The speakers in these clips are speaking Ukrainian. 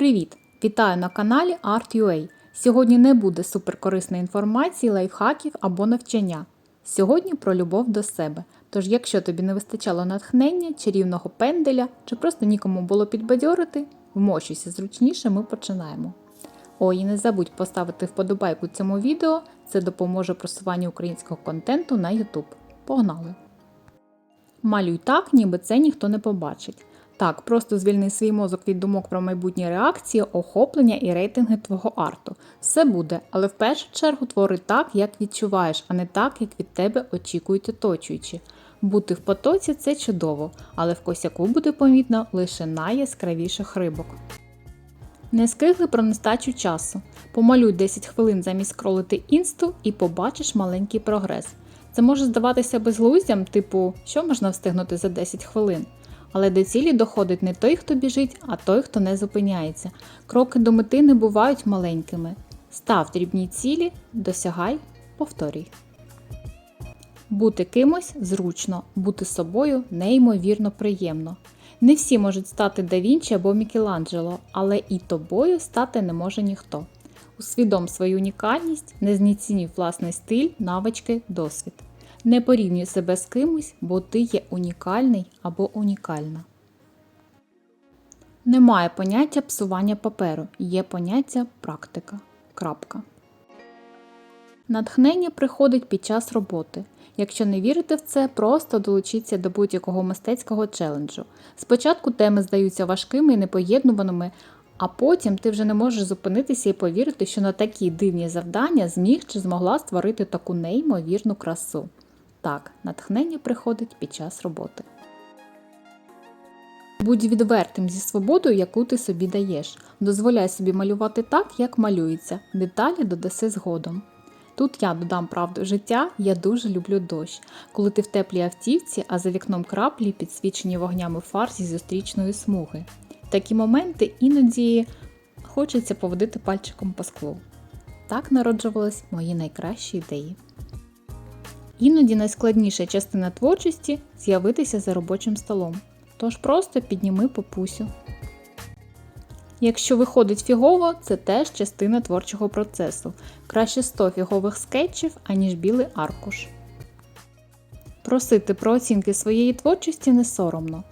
Привіт! Вітаю на каналі Art.ua. Сьогодні не буде суперкорисної інформації, лайфхаків або навчання. Сьогодні про любов до себе. Тож, якщо тобі не вистачало натхнення, чарівного пенделя чи просто нікому було підбадьорити, вмощуйся зручніше, ми починаємо. О, і не забудь поставити вподобайку цьому відео, це допоможе просуванню українського контенту на YouTube. Погнали! Малюй так, ніби це ніхто не побачить. Так, просто звільни свій мозок від думок про майбутні реакції, охоплення і рейтинги твого арту. Все буде, але в першу чергу твори так, як відчуваєш, а не так, як від тебе очікують оточуючі. Бути в потоці це чудово, але в косяку буде помітно лише найяскравіших рибок. Не скигли про нестачу часу. Помалюй 10 хвилин замість скролити інсту і побачиш маленький прогрес. Це може здаватися безглуздям, типу, що можна встигнути за 10 хвилин. Але до цілі доходить не той, хто біжить, а той, хто не зупиняється. Кроки до мети не бувають маленькими. Став дрібні цілі, досягай, повторюй. Бути кимось зручно, бути собою неймовірно приємно. Не всі можуть стати Да Вінчі або Мікеланджело, але і тобою стати не може ніхто. Усвідом свою унікальність, не знецінюй власний стиль, навички, досвід. Не порівнюй себе з кимось, бо ти є унікальний або унікальна. Немає поняття псування паперу, є поняття практика. Крапка. Натхнення приходить під час роботи. Якщо не вірите в це, просто долучіться до будь-якого мистецького челенджу. Спочатку теми здаються важкими і непоєднуваними, а потім ти вже не можеш зупинитися і повірити, що на такі дивні завдання зміг чи змогла створити таку неймовірну красу. Так, натхнення приходить під час роботи. Будь відвертим зі свободою, яку ти собі даєш. Дозволяй собі малювати так, як малюється. Деталі додаси згодом. Тут я додам правду життя, я дуже люблю дощ, коли ти в теплій автівці, а за вікном краплі підсвічені вогнями фар зі зустрічної смуги. Такі моменти іноді хочеться поводити пальчиком по склу. Так народжувались мої найкращі ідеї. Іноді найскладніша частина творчості з'явитися за робочим столом. Тож просто підніми попусю. Якщо виходить фігово, це теж частина творчого процесу. Краще 100 фігових скетчів, аніж білий аркуш. Просити про оцінки своєї творчості не соромно.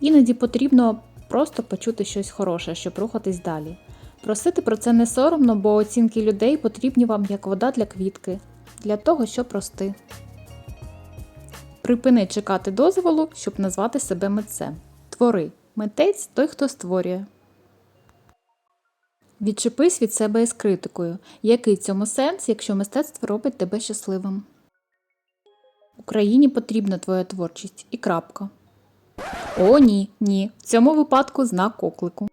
Іноді потрібно просто почути щось хороше, щоб рухатись далі. Просити про це не соромно, бо оцінки людей потрібні вам як вода для квітки, для того, щоб рости. Припини чекати дозволу, щоб назвати себе митцем. Твори. Митець той, хто створює. Відчепись від себе із критикою. Який цьому сенс, якщо мистецтво робить тебе щасливим? Україні потрібна твоя творчість і крапка. О, ні, ні. В цьому випадку знак оклику.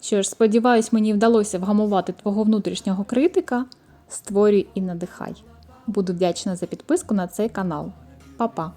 Що ж, сподіваюсь, мені вдалося вгамувати твого внутрішнього критика. Створюй і надихай. Буду вдячна за підписку на цей канал. Па-па!